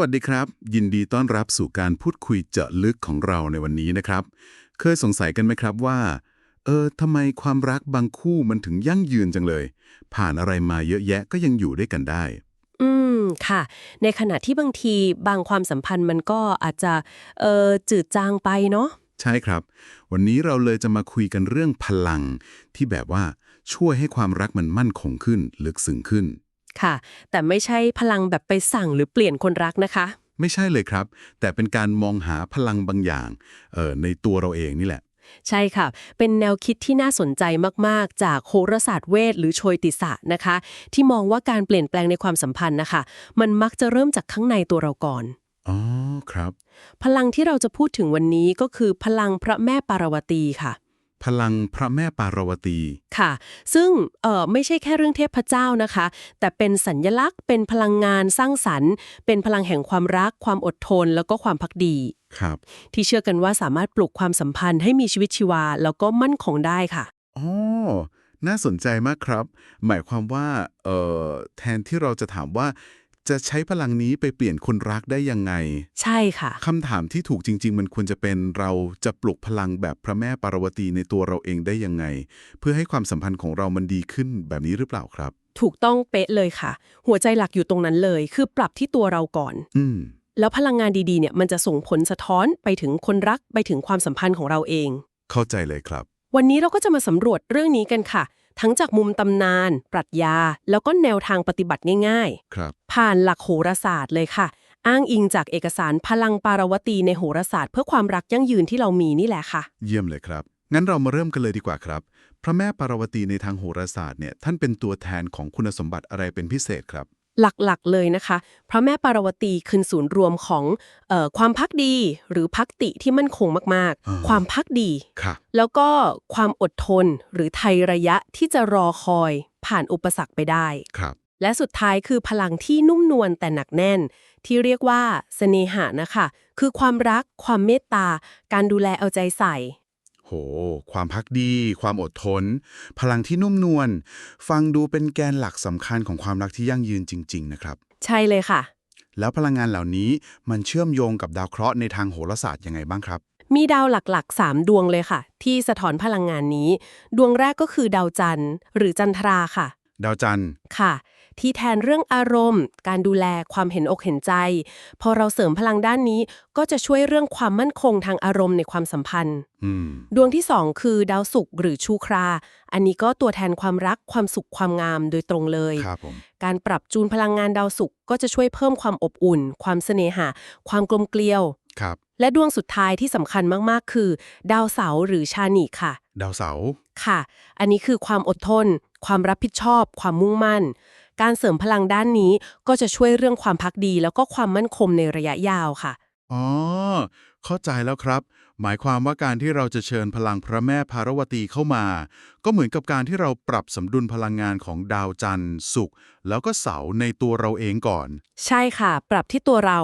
วัสดีครับ ยินดีต้อนรับสู่การพูดคุยเจาะลึกของเราในวันนี้นะครับ เคยสงสัยกันไหมครับว่า เออทำไมความรักบางคู่มันถึงยั่งยืนจังเลย ผ่านอะไรมาเยอะแยะก็ยังอยู่ด้วยกันได้ อืมค่ะ ในขณะที่บางทีบางความสัมพันธ์มันก็อาจจะเออจืดจางไปเนาะใช่ครับ วันนี้เราเลยจะมาคุยกันเรื่องพลัง ที่แบบว่าช่วยให้ความรักมันมั่นคงขึ้นลึกซึ้งขึ้น ค่ะ แต่ไม่ใช่พลังแบบไปสั่งหรือเปลี่ยนคนรักนะคะ ไม่ใช่เลยครับ แต่เป็นการมองหาพลังบางอย่างเออในตัวเราเองนี่แหละ ใช่ค่ะ เป็นแนวคิดที่น่าสนใจมาก ๆ จากโหราศาสตร์เวทหรือโชยติศะนะคะ ที่มองว่าการเปลี่ยนแปลงในความสัมพันธ์นะคะ มันมักจะเริ่มจากข้างในตัวเราก่อน อ๋อครับ พลังที่เราจะพูดถึงวันนี้ก็คือพลังพระแม่ปารวตีค่ะ พลังพระแม่ปารวตี ค่ะ ซึ่งเอ่อไม่ใช่แค่เรื่องเทพเจ้านะคะ แต่เป็นสัญญลักษณ์ เป็นพลังงานสร้างสรรค์ เป็นพลังแห่งความรัก ความอดทน แล้วก็ความพักดี ครับ ที่เชื่อกันว่าสามารถปลุกความสัมพันธ์ให้มีชีวิตชีวา แล้วก็มั่นคงได้ค่ะ อ๋อ น่าสนใจมากครับ หมายความว่า เอ่อแทนที่เราจะถามว่า จะใช้พลังนี้ไปเปลี่ยนคนรักได้ยังไง ใช่ค่ะ คำถามที่ถูกจริง ๆ มันควรจะเป็นเราจะปลุกพลังแบบพระแม่ปารวตีในตัวเราเองได้ยังไง เพื่อให้ความสัมพันธ์ของเรามันดีขึ้นแบบนี้หรือเปล่าครับ ถูกต้องเป๊ะเลยค่ะ หัวใจหลักอยู่ตรงนั้นเลย คือปรับที่ตัวเราก่อน อืม แล้วพลังงานดีๆเนี่ยมันจะส่งผลสะท้อนไปถึงคนรักไปถึงความสัมพันธ์ของเราเอง เข้าใจเลยครับ วันนี้เราก็จะมาสำรวจเรื่องนี้กันค่ะ ทั้งจากมุมตำนาน ปรัชญา แล้วก็แนวทางปฏิบัติง่ายครับ ๆ ผ่านหลักโหราศาสตร์เลยค่ะ อ้างอิงจากเอกสารพลังปารวตีในโหราศาสตร์ เพื่อความรักยั่งยืนที่เรามีนี่แหละค่ะ เยี่ยมเลยครับ งั้นเรามาเริ่มกันเลยดีกว่าครับ พระแม่ปารวตีในทางโหราศาสตร์เนี่ยท่านเป็นตัวแทนของคุณสมบัติอะไรเป็นพิเศษครับ หลักๆเลยนะคะ พระแม่ปารวตีคือศูนย์รวมของเออความพักดีหรือพักติที่มั่นคงมากอ่าๆความพักดีค่ะแล้วก็ความอดทนหรือไทยระยะที่จะรอคอยผ่านอุปสรรคไปได้ครับและสุดท้ายคือพลังที่นุ่มนวลแต่หนักแน่น ที่เรียกว่าเสน่หะนะคะ คือความรัก ความเมตตา การดูแลเอาใจใส่ โห ความพักดี ความอดทน พลังที่นุ่มนวล ฟังดูเป็นแกนหลักสำคัญของความรักที่ยั่งยืนจริง ๆ นะครับ ใช่เลยค่ะ แล้วพลังงานเหล่านี้มันเชื่อมโยงกับดาวเคราะห์ในทางโหราศาสตร์ยังไงบ้างครับ มีดาวหลักๆ 3 ดวงเลยค่ะ ที่สะท้อนพลังงานนี้ ดวงแรกก็คือดาวจันทร์ หรือจันทราค่ะ ดาวจันทร์ ค่ะ ที่แทนเรื่องอารมณ์ การดูแลความเห็นอกเห็นใจ พอเราเสริมพลังด้านนี้ก็จะช่วยเรื่องความมั่นคงทางอารมณ์ในความสัมพันธ์อืมดวงที่2คือดาวศุกร์หรือชูครา อันนี้ก็ตัวแทนความรักความสุขความงามโดยตรงเลยครับผมการปรับจูนพลังงานดาวศุกร์ก็จะช่วยเพิ่มความอบอุ่น ความเสน่หา ความกลมเกลียวครับและดวงสุดท้ายที่สำคัญมาก ๆ คือ ดาวเสาร์หรือชานิค่ะ ดาวเสาร์ค่ะ อันนี้คือความอดทน ความรับผิดชอบ ความมุ่งมั่น การเสริมพลังด้านนี้ก็จะช่วยเรื่องความพักดี แล้วก็ความมั่นคงในระยะยาวค่ะ อ๋อ เข้าใจแล้วครับ หมายความว่าการที่เราจะเชิญพลังพระแม่พารวตีเข้ามา ก็เหมือนกับการที่เราปรับสมดุลพลังงานของดาวจันทร์ศุกร์แล้วก็เสาร์ในตัวเราเองก่อน ใช่ค่ะ ปรับที่ตัวเรา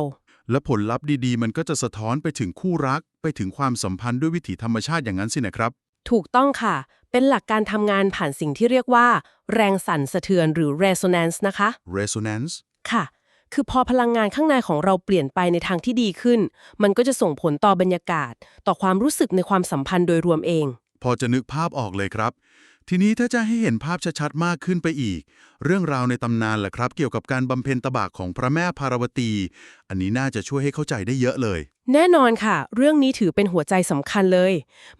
และผลลัพธ์ดีๆ มันก็จะสะท้อนไปถึงคู่รัก ไปถึงความสัมพันธ์ด้วยวิถีธรรมชาติอย่างนั้นสินะครับ ถูกต้องค่ะ เป็นหลักการทำงานผ่านสิ่งที่เรียกว่า แรงสั่นสะเทือนหรือ resonance นะคะ resonance ค่ะ คือพอพลังงานข้างในของเราเปลี่ยนไปในทางที่ดีขึ้น มันก็จะส่งผลต่อบรรยากาศ ต่อความรู้สึกในความสัมพันธ์โดยรวมเอง พอจะนึกภาพออกเลยครับ ทีนี้ถ้าจะให้เห็นภาพชัดๆมากขึ้นไปอีก เรื่องราวในตำนานแหละครับ เกี่ยวกับการบำเพ็ญตบะของพระแม่พารวตี อันนี้น่าจะช่วยให้เข้าใจได้เยอะเลย แน่นอนค่ะ เรื่องนี้ถือเป็นหัวใจสำคัญเลย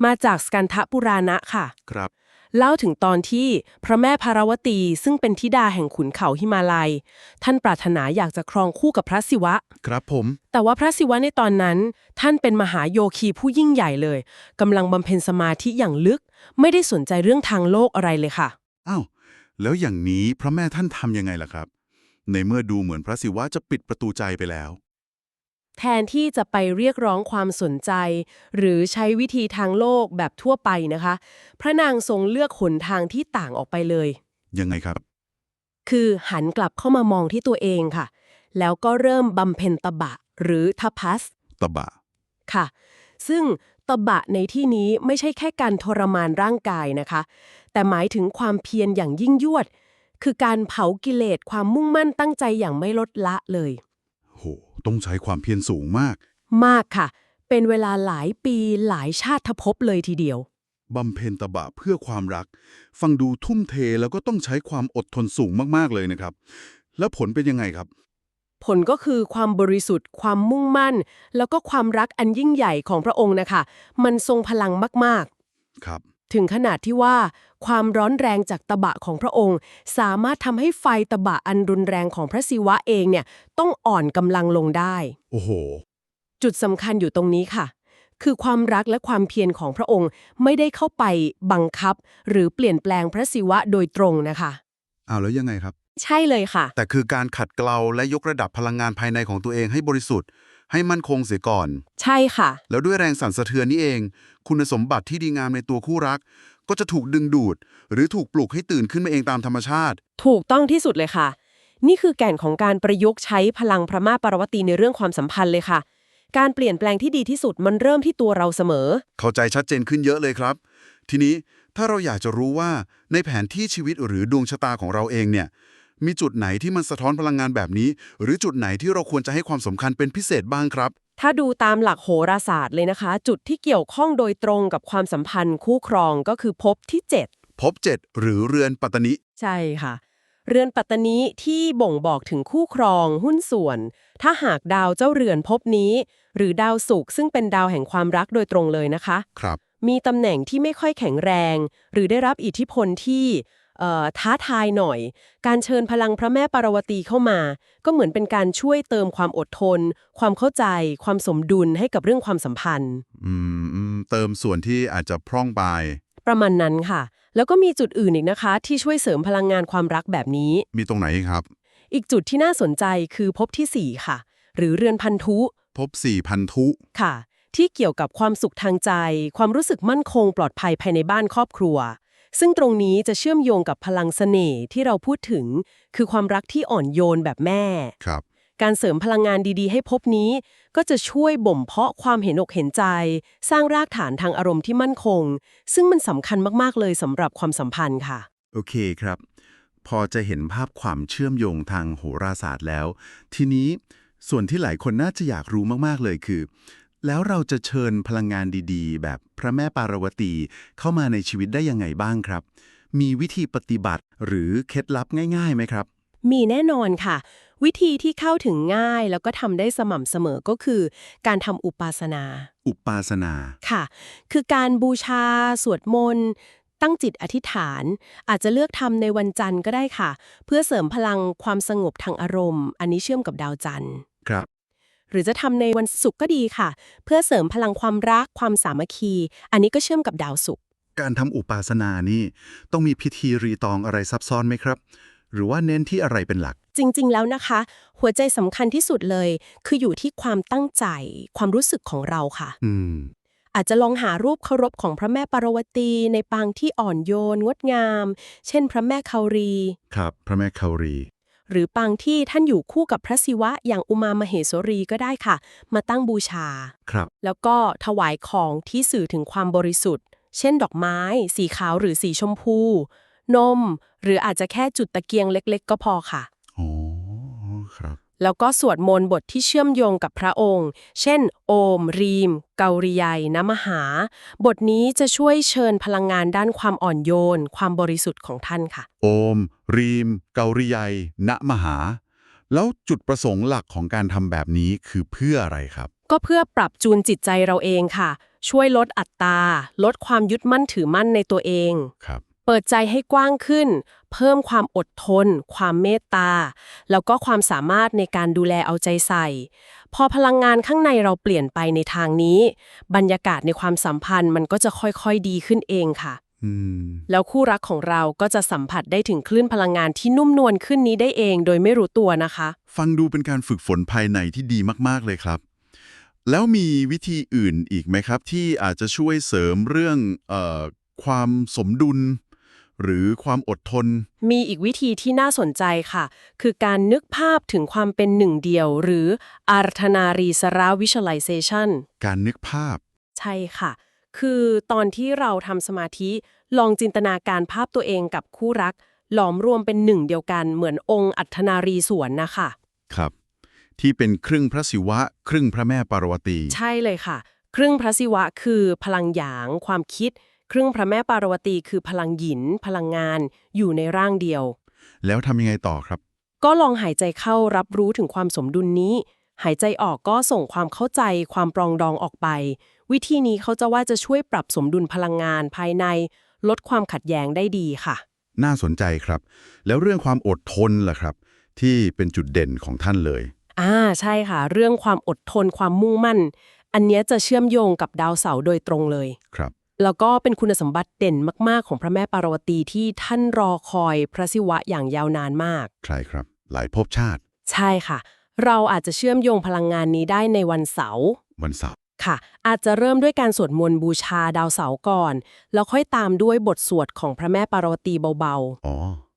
มาจากสกันทปุราณะค่ะ ครับ เล่าถึงตอนที่พระแม่พารวตีซึ่งเป็นธิดาแห่งขุนเขาหิมาลัย ท่านปรารถนาอยากจะครองคู่กับพระศิวะ ครับผม แต่ว่าพระศิวะในตอนนั้น ท่านเป็นมหาโยคีผู้ยิ่งใหญ่เลยกำลังบำเพ็ญสมาธิอย่างลึก ไม่ได้สนใจเรื่องทางโลกอะไรเลยค่ะ อ้าว แล้วอย่างนี้พระแม่ท่านทำยังไงล่ะครับ ในเมื่อดูเหมือนพระศิวะจะปิดประตูใจไปแล้ว แทนที่จะไปเรียกร้องความสนใจ หรือใช้วิธีทางโลกแบบทั่วไปนะคะ พระนางทรงเลือกหนทางที่ต่างออกไปเลย ยังไงครับ คือหันกลับเข้ามามองที่ตัวเองค่ะ แล้วก็เริ่มบำเพ็ญตบะ หรือทัพพัสตบะ ค่ะ ซึ่งตบะในที่นี้ไม่ใช่แค่การทรมานร่างกายนะคะ แต่หมายถึงความเพียรอย่างยิ่งยวด คือการเผากิเลสความมุ่งมั่นตั้งใจอย่างไม่ลดละเลย โหโห ต้องใช้ความเพียรสูงมาก มากค่ะ เป็นเวลาหลายปีหลายชาติภพเลยทีเดียว บำเพ็ญตบะเพื่อความรัก ฟังดูทุ่มเทแล้วก็ต้องใช้ความอดทนสูงมากๆเลยนะครับ แล้วผลเป็นยังไงครับ ผลก็คือความบริสุทธิ์ ความมุ่งมั่น แล้วก็ความรักอันยิ่งใหญ่ของพระองค์นะคะ มันทรงพลังมากครับๆ ถึงขนาดที่ว่า ความร้อนแรงจากตะบะของพระองค์ สามารถทำให้ไฟตะบะอันรุนแรงของพระศิวะเองเนี่ยต้องอ่อนกำลังลงได้ โอ้โห จุดสำคัญอยู่ตรงนี้ค่ะ คือความรักและความเพียรของพระองค์ไม่ได้เข้าไปบังคับ หรือเปลี่ยนแปลงพระศิวะโดยตรงนะคะ อ้าวแล้วยังไงครับ ใช่เลยค่ะ แต่คือการขัดเกลาและยกระดับพลังงานภายในของตัวเองให้บริสุทธิ์ ให้มั่นคงเสียก่อน ใช่ค่ะ แล้วด้วยแรงสั่นสะเทือนนี้เอง คุณสมบัติที่ดีงามในตัวคู่รัก ก็จะถูกดึงดูด หรือถูกปลุกให้ตื่นขึ้นมาเองตามธรรมชาติ ถูกต้องที่สุดเลยค่ะ นี่คือแก่นของการประยุกต์ใช้พลังพระมาปรวตีในเรื่องความสัมพันธ์เลยค่ะ การเปลี่ยนแปลงที่ดีที่สุดมันเริ่มที่ตัวเราเสมอ เข้าใจชัดเจนขึ้นเยอะเลยครับ ทีนี้ถ้าเราอยากจะรู้ว่าในแผนที่ชีวิตหรือดวงชะตาของเราเองเนี่ย มีจุดไหนที่มันสะท้อนพลังงานแบบนี้ หรือจุดไหนที่เราควรจะให้ความสำคัญเป็นพิเศษบ้างครับ ถ้าดูตามหลักโหราศาสตร์เลยนะคะ จุดที่เกี่ยวข้องโดยตรงกับความสัมพันธ์คู่ครองก็คือภพที่7พบเจ็ดหรือเรือนปัตตนิ ใช่ค่ะ เรือนปัตตนีที่บ่งบอกถึงคู่ครอง หุ้นส่วน ถ้าหากดาวเจ้าเรือนภพนี้ หรือดาวศุกร์ซึ่งเป็นดาวแห่งความรักโดยตรงเลยนะคะ ครับ มีตำแหน่งที่ไม่ค่อยแข็งแรง หรือได้รับอิทธิพลที่เอ่อ ท้าทายหน่อย การเชิญพลังพระแม่ปารวตีเข้ามา ก็เหมือนเป็นการช่วยเติมความอดทน ความเข้าใจ ความสมดุลให้กับเรื่องความสัมพันธ์ อืมอืมเติมส่วนที่อาจจะพร่องไปประมาณนั้นค่ะ แล้วก็มีจุดอื่นอีกนะคะ ที่ช่วยเสริมพลังงานความรักแบบนี้ มีตรงไหนอีกครับ อีกจุดที่น่าสนใจคือภพที่ 4 ค่ะ หรือเรือนพันธุพบสี่พันธุค่ะ ที่เกี่ยวกับความสุขทางใจ ความรู้สึกมั่นคงปลอดภัยภายในบ้านครอบครัว ซึ่งตรงนี้จะเชื่อมโยงกับพลังเสน่ห์ที่เราพูดถึง คือความรักที่อ่อนโยนแบบแม่ ครับ การเสริมพลังงานดีๆ ให้ภพนี้ ก็จะช่วยบ่มเพาะความเห็นอกเห็นใจ สร้างรากฐานทางอารมณ์ที่มั่นคง ซึ่งมันสำคัญมากๆเลยสำหรับความสัมพันธ์ค่ะ โอเคครับ พอจะเห็นภาพความเชื่อมโยงทางโหราศาสตร์แล้ว ทีนี้ส่วนที่หลายคนน่าจะอยากรู้มากๆเลยคือ แล้วเราจะเชิญพลังงานดีๆ แบบพระแม่ปารวตีเข้ามาในชีวิตได้ยังไงบ้างครับ มีวิธีปฏิบัติหรือเคล็ดลับง่ายๆไหมครับ มีแน่นอนค่ะ วิธีที่เข้าถึงง่ายแล้วก็ทำได้สม่ำเสมอก็คือ การทำอุปาสนา อุปาสนาค่ะ คือการบูชา สวดมนต์ตั้งจิตอธิษฐาน อาจจะเลือกทำในวันจันทร์ก็ได้ค่ะ เพื่อเสริมพลังความสงบทางอารมณ์ อันนี้เชื่อมกับดาวจันทร์ครับ หรือจะทำในวันศุกร์ก็ดีค่ะ เพื่อเสริมพลังความรักความสามัคคี อันนี้ก็เชื่อมกับดาวศุกร์การทำอุปาสนานี่ต้องมีพิธีรีตองอะไรซับซ้อนไหมครับ หรือว่าเน้นที่อะไรเป็นหลัก จริง ๆ แล้วนะคะ หัวใจสำคัญที่สุดเลย คืออยู่ที่ความตั้งใจ ความรู้สึกของเราค่ะ อืมอาจจะลองหารูปเคารพของพระแม่ปารวตีในปางที่อ่อนโยน งดงาม เช่น พระแม่คารี ครับ พระแม่คารี หรือปางที่ท่านอยู่คู่กับพระศิวะอย่างอุมามเหสรีก็ได้ค่ะ มาตั้งบูชา ครับ แล้วก็ถวายของที่สื่อถึงความบริสุทธิ์ เช่นดอกไม้ สีขาวหรือสีชมพู นม หรืออาจจะแค่จุดตะเกียงเล็ก ๆ ก็พอค่ะ อ๋อครับ แล้วก็สวดมนต์บทที่เชื่อมโยงกับพระองค์ เช่น โอม รีม เการิยัยนมหา บทนี้จะช่วยเชิญพลังงานด้านความอ่อนโยน ความบริสุทธิ์ของท่านค่ะ โอม รีม เการิยัยณมหา แล้วจุดประสงค์หลักของการทำแบบนี้คือเพื่ออะไรครับ ก็เพื่อปรับจูนจิตใจเราเองค่ะ ช่วยลดอัตตาลดความยึดมั่นถือมั่นในตัวเองครับ เปิดใจให้กว้างขึ้น เพิ่มความอดทน ความเมตตา แล้วก็ความสามารถในการดูแลเอาใจใส่ พอพลังงานข้างในเราเปลี่ยนไปในทางนี้ บรรยากาศในความสัมพันธ์มันก็จะค่อยๆดีขึ้นเองค่ะอืมแล้วคู่รักของเราก็จะสัมผัสได้ถึงคลื่นพลังงานที่นุ่มนวลขึ้นนี้ได้เองโดยไม่รู้ตัวนะคะ ฟังดูเป็นการฝึกฝนภายในที่ดีมากๆเลยครับ แล้วมีวิธีอื่นอีกไหมครับ ที่อาจจะช่วยเสริมเรื่องเออความสมดุล หรือความอดทน มีอีกวิธีที่น่าสนใจค่ะ คือการนึกภาพถึงความเป็นหนึ่งเดียว หรืออารัธนารีสรา visualization การนึกภาพ ใช่ค่ะ คือตอนที่เราทำสมาธิลองจินตนาการภาพตัวเองกับคู่รัก หลอมรวมเป็นหนึ่งเดียวกันเหมือนองค์อัธนารีสวนนะคะครับ ที่เป็นครึ่งพระศิวะ ครึ่งพระแม่ปารวตี ใช่เลยค่ะ ครึ่งพระศิวะคือพลังหยาง ความคิด ครึ่งพระแม่ปารวตีคือพลังหยิน พลังงาน อยู่ในร่างเดียว แล้วทำยังไงต่อครับ ก็ลองหายใจเข้ารับรู้ถึงความสมดุลนี้ หายใจออกก็ส่งความเข้าใจ ความปรองดองออกไป วิธีนี้เขาจะว่าจะช่วยปรับสมดุลพลังงานภายใน ลดความขัดแย้งได้ดีค่ะ น่าสนใจครับ แล้วเรื่องความอดทนล่ะครับ ที่เป็นจุดเด่นของท่านเลยอ่าใช่ค่ะ เรื่องความอดทนความมุ่งมั่น อันเนี้ยจะเชื่อมโยงกับดาวเสาร์โดยตรงเลยครับ แล้วก็เป็นคุณสมบัติเด่นมาก ๆ ของพระแม่ปารวตีที่ท่านรอคอยพระศิวะอย่างยาวนานมาก ใช่ครับ หลายภพชาติ ใช่ค่ะ เราอาจจะเชื่อมโยงพลังงานนี้ได้ในวันเสาร์วันเสาร์ค่ะ อาจจะเริ่มด้วยการสวดมนต์บูชาดาวเสาร์ก่อน แล้วค่อยตามด้วยบทสวดของพระแม่ปารวตีเบาอ๋อครับๆ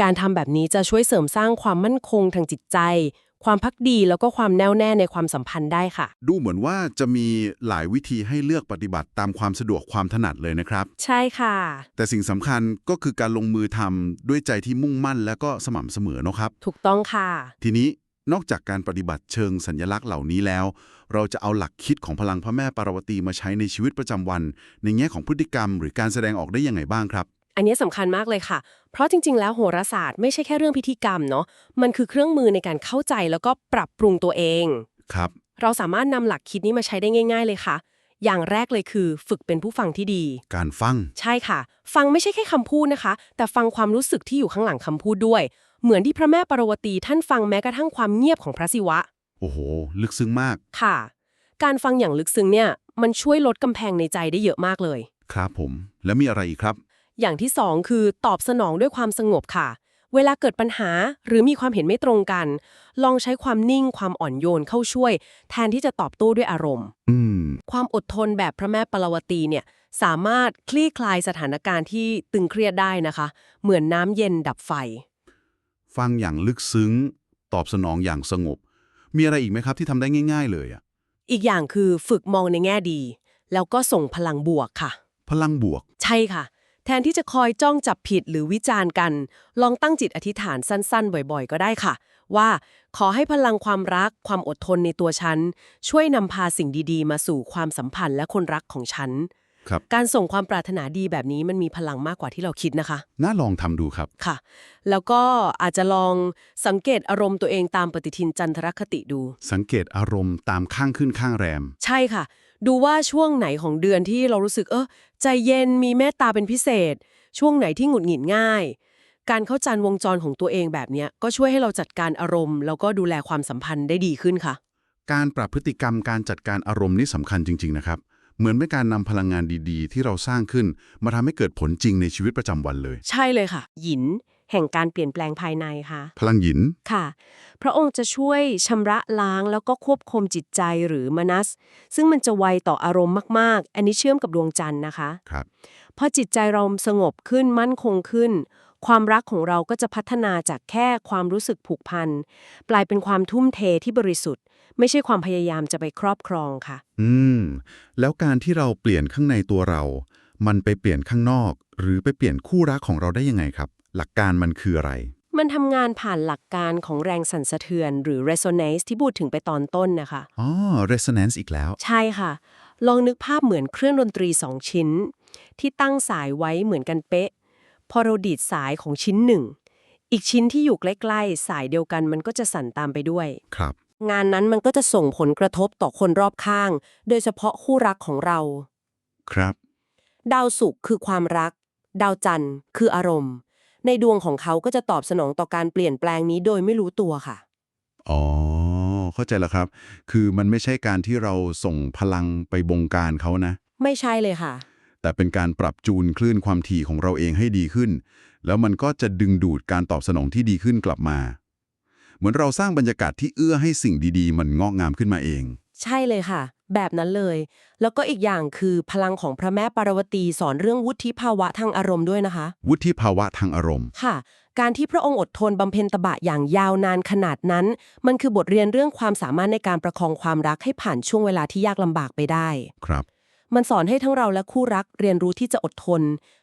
การทำแบบนี้จะช่วยเสริมสร้างความมั่นคงทางจิตใจ ความพักดีแล้วก็ความแน่วแน่ในความสัมพันธ์ได้ค่ะ ดูเหมือนว่าจะมีหลายวิธีให้เลือกปฏิบัติตามความสะดวกความถนัดเลยนะครับ ใช่ค่ะ แต่สิ่งสำคัญก็คือการลงมือทำด้วยใจที่มุ่งมั่นและก็สม่ำเสมอเนอะครับ ถูกต้องค่ะ ทีนี้นอกจากการปฏิบัติเชิงสัญลักษณ์เหล่านี้แล้ว เราจะเอาหลักคิดของพลังพระแม่ปารวตีมาใช้ในชีวิตประจำวัน ในแง่ของพฤติกรรม หรือการแสดงออกได้ยังไงบ้างครับ อันนี้สำคัญมากเลยค่ะ เพราะจริง ๆ แล้วโหราศาสตร์ไม่ใช่แค่เรื่องพิธีกรรมเนาะ มันคือเครื่องมือในการเข้าใจแล้วก็ปรับปรุงตัวเอง ครับ เราสามารถนำหลักคิดนี้มาใช้ได้ง่าย ๆ เลยค่ะ อย่างแรกเลยคือ ฝึกเป็นผู้ฟังที่ดี การฟัง ใช่ค่ะ ฟังไม่ใช่แค่คำพูดนะคะ แต่ฟังความรู้สึกที่อยู่ข้างหลังคำพูดด้วย เหมือนที่พระแม่ปารวตีท่านฟังแม้กระทั่งความเงียบของพระศิวะ โอ้โห ลึกซึ้งมาก ค่ะ การฟังอย่างลึกซึ้งเนี่ย มันช่วยลดกำแพงในใจได้เยอะมากเลย ครับผม แล้วมีอะไรอีกครับ อย่างที่สองคือตอบสนองด้วยความสงบค่ะ เวลาเกิดปัญหาหรือมีความเห็นไม่ตรงกัน ลองใช้ความนิ่งความอ่อนโยนเข้าช่วย แทนที่จะตอบโต้ด้วยอารมณ์อืมความอดทนแบบพระแม่ปารวตีเนี่ยสามารถคลี่คลายสถานการณ์ที่ตึงเครียดได้นะคะ เหมือนน้ำเย็นดับไฟ ฟังอย่างลึกซึ้ง ตอบสนองอย่างสงบ มีอะไรอีกไหมครับที่ทำได้ง่าย ๆ เลยอะอีกอย่างคือฝึกมองในแง่ดี แล้วก็ส่งพลังบวกค่ะ พลังบวก ใช่ค่ะ แทนที่จะคอยจ้องจับผิดหรือวิจารณ์กัน ลองตั้งจิตอธิษฐานสั้นๆ บ่อยๆ ก็ได้ค่ะ ว่าขอให้พลังความรักความอดทนในตัวฉัน ช่วยนำพาสิ่งดีๆ มาสู่ความสัมพันธ์และคนรักของฉันครับการส่งความปรารถนาดีแบบนี้มันมีพลังมากกว่าที่เราคิดนะคะ น่าลองทำดูครับ ค่ะ แล้วก็อาจจะลองสังเกตอารมณ์ตัวเองตามปฏิทินจันทรคติดู สังเกตอารมณ์ตามข้างขึ้นข้างแรม ใช่ค่ะ ดูว่าช่วงไหนของเดือนที่เรารู้สึกเออใจเย็นมีเมตตาเป็นพิเศษ ช่วงไหนที่หงุดหงิดง่าย การเข้าจันวงจรของตัวเองแบบเนี้ยก็ช่วยให้เราจัดการอารมณ์ แล้วก็ดูแลความสัมพันธ์ได้ดีขึ้นค่ะ การปรับพฤติกรรมการจัดการอารมณ์นี่สำคัญจริง ๆ นะครับ เหมือนเป็นการนำพลังงานดีๆ ที่เราสร้างขึ้น มาทำให้เกิดผลจริงในชีวิตประจำวันเลย ใช่เลยค่ะ หยิน แห่งการเปลี่ยนแปลงภายในค่ะ พลังหยินค่ะ พระองค์จะช่วยชำระล้างแล้วก็ควบคุมจิตใจหรือมนัส ซึ่งมันจะไวต่ออารมณ์มาก ๆ อันนี้เชื่อมกับดวงจันทร์นะคะครับพอจิตใจเราสงบขึ้นมั่นคงขึ้น ความรักของเราก็จะพัฒนาจากแค่ความรู้สึกผูกพันกลายเป็นความทุ่มเทที่บริสุทธิ์ ไม่ใช่ความพยายามจะไปครอบครองค่ะ อืม แล้วการที่เราเปลี่ยนข้างในตัวเรา มันไปเปลี่ยนข้างนอก หรือไปเปลี่ยนคู่รักของเราได้ยังไงครับ หลักการมันคืออะไร มันทำงานผ่านหลักการของแรงสั่นสะเทือน หรือ resonance ที่พูดถึงไปตอนต้นนะคะ อ๋อ resonance อีกแล้ว ใช่ค่ะ ลองนึกภาพเหมือนเครื่องดนตรีสองชิ้น ที่ตั้งสายไว้เหมือนกันเป๊ะ พอเราดีดสายของชิ้นหนึ่ง อีกชิ้นที่อยู่ใกล้ ๆ สายเดียวกันมันก็จะสั่นตามไปด้วย ครับ งานนั้นมันก็จะส่งผลกระทบต่อคนรอบข้าง โดยเฉพาะคู่รักของเรา ครับ ดาวศุกร์คือความรัก ดาวจันทร์คืออารมณ์ ในดวงของเขาก็จะตอบสนองต่อการเปลี่ยนแปลงนี้โดยไม่รู้ตัวค่ะ อ๋อ เข้าใจแล้วครับ คือมันไม่ใช่การที่เราส่งพลังไปบงการเขานะ ไม่ใช่เลยค่ะ แต่เป็นการปรับจูนคลื่นความถี่ของเราเองให้ดีขึ้น แล้วมันก็จะดึงดูดการตอบสนองที่ดีขึ้นกลับมา เหมือนเราสร้างบรรยากาศที่เอื้อให้สิ่งดีๆ มันงอกงามขึ้นมาเอง ใช่เลยค่ะ แบบนั้นเลย แล้วก็อีกอย่างคือพลังของพระแม่ปารวตีสอนเรื่องวุฒิภาวะทางอารมณ์ด้วยนะคะ วุฒิภาวะทางอารมณ์ ค่ะ การที่พระองค์อดทนบำเพ็ญตบะอย่างยาวนานขนาดนั้น มันคือบทเรียนเรื่องความสามารถในการประคองความรักให้ผ่านช่วงเวลาที่ยากลำบากไปได้ ครับ มันสอนให้ทั้งเราและคู่รักเรียนรู้ที่จะอดทน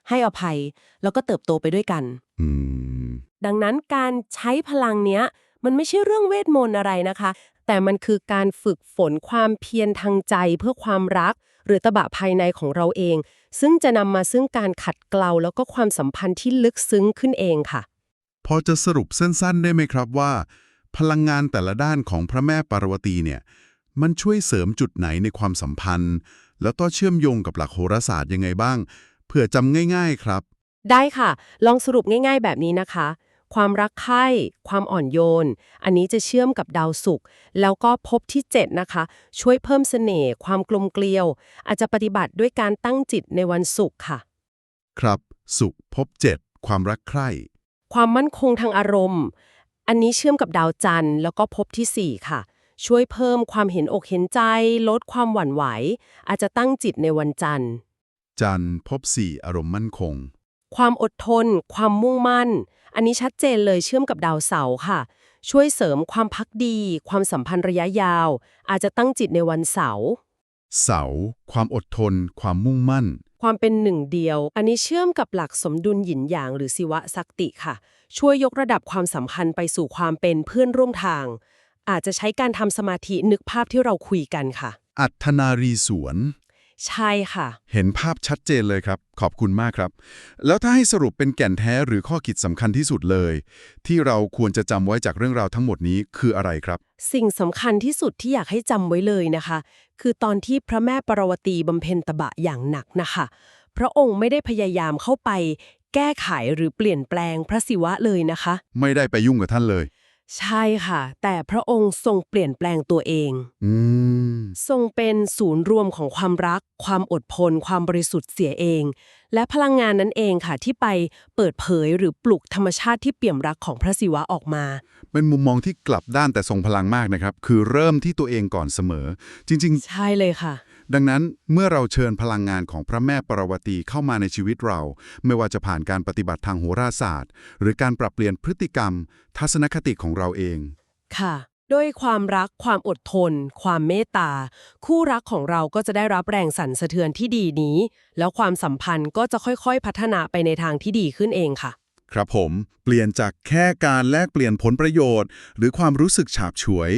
ให้อภัย แล้วก็เติบโตไปด้วยกัน อืม ดังนั้นการใช้พลังเนี้ย มันไม่ใช่เรื่องเวทมนต์อะไรนะคะ แต่มันคือการฝึกฝนความเพียรทางใจเพื่อความรัก หรือตบะภายในของเราเอง ซึ่งจะนำมาซึ่งการขัดเกลาแล้วก็ความสัมพันธ์ที่ลึกซึ้งขึ้นเองค่ะ พอจะสรุปสั้นๆ ได้ไหมครับว่า พลังงานแต่ละด้านของพระแม่ปารวตีเนี่ยมันช่วยเสริมจุดไหนในความสัมพันธ์ แล้วก็เชื่อมโยงกับหลักโหราศาสตร์ยังไงบ้างเพื่อจำง่าย ๆ ครับ ได้ค่ะ ลองสรุปง่าย ๆ แบบนี้นะคะ ความรักใคร่ความอ่อนโยน อันนี้จะเชื่อมกับดาวศุกร์แล้วก็พบที่ 7 นะคะ ช่วยเพิ่มเสน่ห์ความกลมเกลียว อาจจะปฏิบัติด้วยการตั้งจิตในวันศุกร์ค่ะ ครับสุขพบเจ็ดความรักใคร่ความมั่นคงทางอารมณ์ อันนี้เชื่อมกับดาวจันทร์แล้วก็พบที่ 4 ค่ะ ช่วยเพิ่มความเห็นอกเห็นใจ ลดความหวั่นไหว อาจจะตั้งจิตในวันจันทร์ จันทร์พบสี่อารมณ์มั่นคง ความอดทน ความมุ่งมั่น อันนี้ชัดเจนเลยเชื่อมกับดาวเสาร์ค่ะ ช่วยเสริมความพักดี ความสัมพันธ์ระยะยาว อาจจะตั้งจิตในวันเสาร์เสาร์ความอดทน ความมุ่งมั่น ความเป็นหนึ่งเดียว อันนี้เชื่อมกับหลักสมดุลหยินหยางหรือสิวะสักติค่ะ ช่วยยกระดับความสัมพันธ์ไปสู่ความเป็นเพื่อนร่วมทาง อาจจะใช้การทำสมาธินึกภาพที่เราคุยกันค่ะ อัธนารีสวน ใช่ค่ะ เห็นภาพชัดเจนเลยครับ ขอบคุณมากครับ แล้วถ้าให้สรุปเป็นแก่นแท้หรือข้อคิดสำคัญที่สุดเลย ที่เราควรจะจำไว้จากเรื่องราวทั้งหมดนี้คืออะไรครับ สิ่งสำคัญที่สุดที่อยากให้จำไว้เลยนะคะ คือตอนที่พระแม่ปรวตีบำเพ็ญตบะอย่างหนักนะคะ พระองค์ไม่ได้พยายามเข้าไป แก้ไขหรือเปลี่ยนแปลงพระศิวะเลยนะคะ ไม่ได้ไปยุ่งกับท่านเลย ใช่ค่ะ แต่พระองค์ทรงเปลี่ยนแปลงตัวเอง อืม ทรงเป็นศูนย์รวมของความรัก ความอดทนความบริสุทธิ์เสียเอง และพลังงานนั้นเองค่ะที่ไปเปิดเผยหรือปลุกธรรมชาติที่เปี่ยมรักของพระศิวะออกมา เป็นมุมมองที่กลับด้านแต่ทรงพลังมากนะครับ คือเริ่มที่ตัวเองก่อนเสมอ จริงใช่เลยค่ะๆ ดังนั้นเมื่อเราเชิญพลังงานของพระแม่ปรวตีเข้ามาในชีวิตเรา ไม่ว่าจะผ่านการปฏิบัติทางโหราศาสตร์ หรือการปรับเปลี่ยนพฤติกรรม ทัศนคติของเราเอง ค่ะ ด้วยความรักความอดทน ความเมตตา คู่รักของเราก็จะได้รับแรงสั่นสะเทือนที่ดีนี้ แล้วความสัมพันธ์ก็จะค่อยๆ พัฒนาไปในทางที่ดีขึ้นเองค่ะ ครับผมเปลี่ยนจากแค่การแลกเปลี่ยนผลประโยชน์ หรือความรู้สึกฉาบฉวย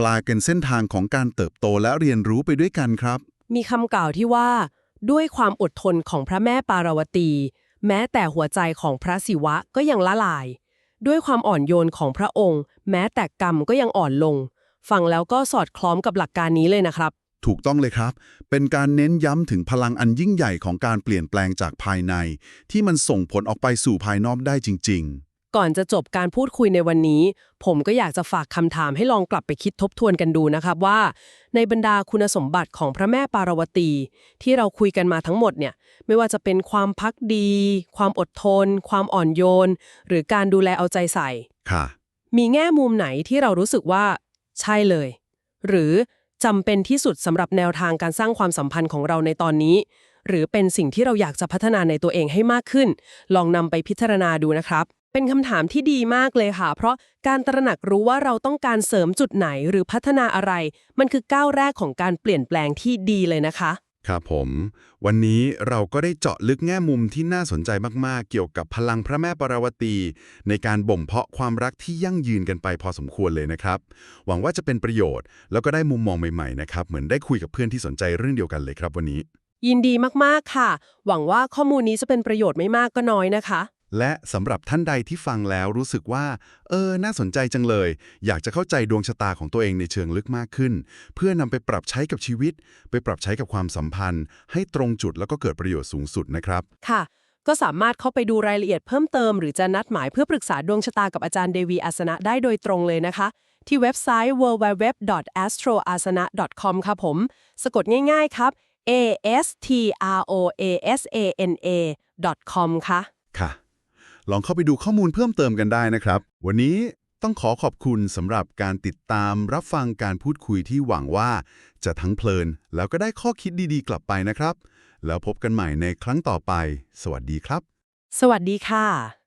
กลายเป็นเส้นทางของการเติบโตและเรียนรู้ไปด้วยกันครับ มีคำกล่าวที่ว่า ด้วยความอดทนของพระแม่ปารวตี แม้แต่หัวใจของพระศิวะก็ยังละลาย ด้วยความอ่อนโยนของพระองค์ แม้แต่กรรมก็ยังอ่อนลง ฟังแล้วก็สอดคล้องกับหลักการนี้เลยนะครับ ถูกต้องเลยครับ เป็นการเน้นย้ำถึงพลังอันยิ่งใหญ่ของการเปลี่ยนแปลงจากภายใน ที่มันส่งผลออกไปสู่ภายนอกได้จริง ก่อนจะจบการพูดคุยในวันนี้ ผมก็อยากจะฝากคำถามให้ลองกลับไปคิดทบทวนกันดูนะครับว่า ในบรรดาคุณสมบัติของพระแม่ปารวตี ที่เราคุยกันมาทั้งหมดเนี่ยไม่ว่าจะเป็นความพักดี ความอดทน ความอ่อนโยน หรือการดูแลเอาใจใส่ๆค่ะ มีแง่มุมไหนที่เรารู้สึกว่า ใช่เลย หรือจำเป็นที่สุดสำหรับแนวทางการสร้างความสัมพันธ์ของเราในตอนนี้ หรือเป็นสิ่งที่เราอยากจะพัฒนาในตัวเองให้มากขึ้น ลองนำไปพิจารณาดูนะครับ เป็นคำถามที่ดีมากเลยค่ะ เพราะการตระหนักรู้ว่าเราต้องการเสริมจุดไหนหรือพัฒนาอะไร มันคือก้าวแรกของการเปลี่ยนแปลงที่ดีเลยนะคะ ครับผม วันนี้เราก็ได้เจาะลึกแง่มุมที่น่าสนใจมากๆ เกี่ยวกับพลังพระแม่ปราวตี ในการบ่มเพาะความรักที่ยั่งยืนกันไปพอสมควรเลยนะครับ หวังว่าจะเป็นประโยชน์ แล้วก็ได้มุมมองใหม่ๆนะครับเหมือนได้คุยกับเพื่อนที่สนใจเรื่องเดียวกันเลยครับวันนี้ ยินดีมากๆค่ะ หวังว่าข้อมูลนี้จะเป็นประโยชน์ไม่มากก็น้อยนะคะ และสำหรับท่านใดที่ฟังแล้วรู้สึกว่า เออ น่าสนใจจังเลย อยากจะเข้าใจดวงชะตาของตัวเองในเชิงลึกมากขึ้น เพื่อนำไปปรับใช้กับชีวิต ไปปรับใช้กับความสัมพันธ์ ให้ตรงจุดแล้วก็เกิดประโยชน์สูงสุดนะครับ ค่ะ ก็สามารถเข้าไปดูรายละเอียดเพิ่มเติม หรือจะนัดหมายเพื่อปรึกษาดวงชะตากับอาจารย์เดวีอาสนะได้โดยตรงเลยนะคะ ที่เว็บไซต์ www.astroasana.com ค่ะผม สะกดง่าย ๆ ครับ a s t r o a s a n a .com ค่ะค่ะ ลองเข้าไปดูข้อมูลเพิ่มเติมกันได้นะครับ วันนี้ต้องขอขอบคุณสำหรับการติดตามรับฟังการพูดคุยที่หวังว่า จะทั้งเพลิน แล้วก็ได้ข้อคิดดีๆ กลับไปนะครับ แล้วพบกันใหม่ในครั้งต่อไป สวัสดีครับ สวัสดีค่ะ